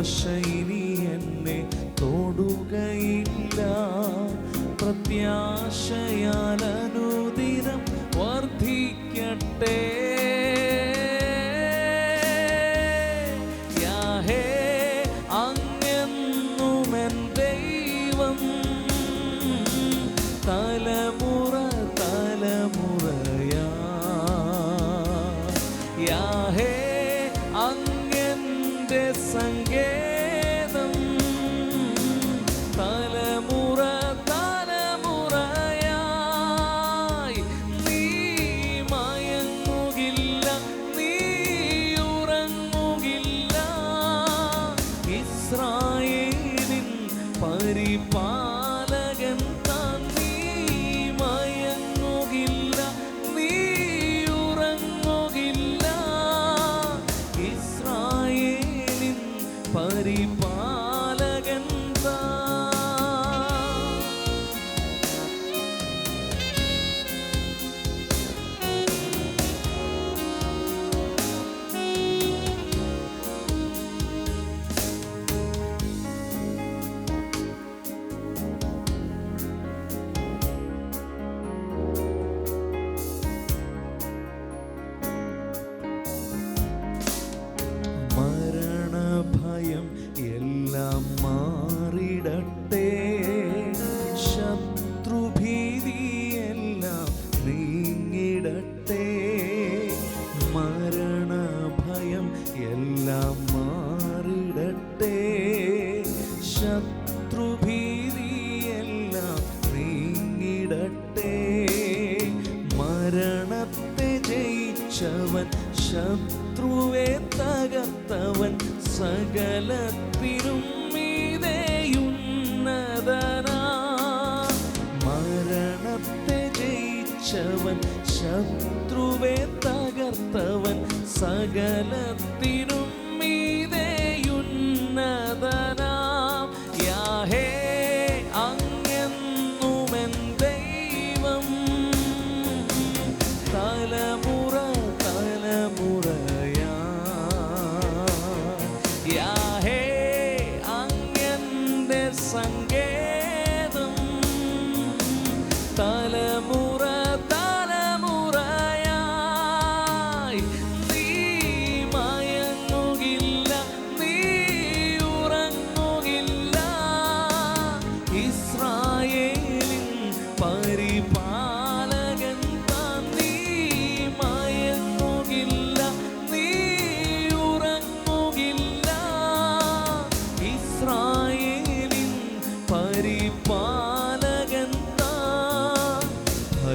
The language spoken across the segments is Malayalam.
ഇനി എന്നെ തൊടുകയില്ല. പ്രത്യാശയാൽ ഇസ്രായേലിൻ പരിപാലകൻ എല്ലാം മാറിടട്ടെ. ശത്രുഭീതിയെല്ലാം നീങ്ങിടട്ടെ. മരണത്തെ ജയിച്ചവൻ ശത്രുവെ തകർത്തവൻ സകലത്തിനും മരണത്തെ ജയിച്ചവൻ ശത്രുവെ തകർത്തവൻ സകലത്തിനും മീതയുന്നതനാം യാഹേ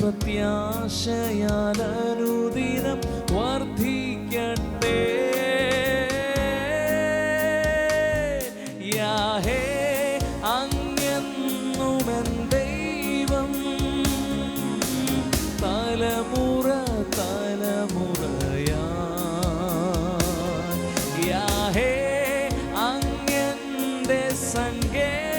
പ്രത്യാശയാൽ അനുദിനം വർദ്ധിക്കട്ടെ സങ്കേതം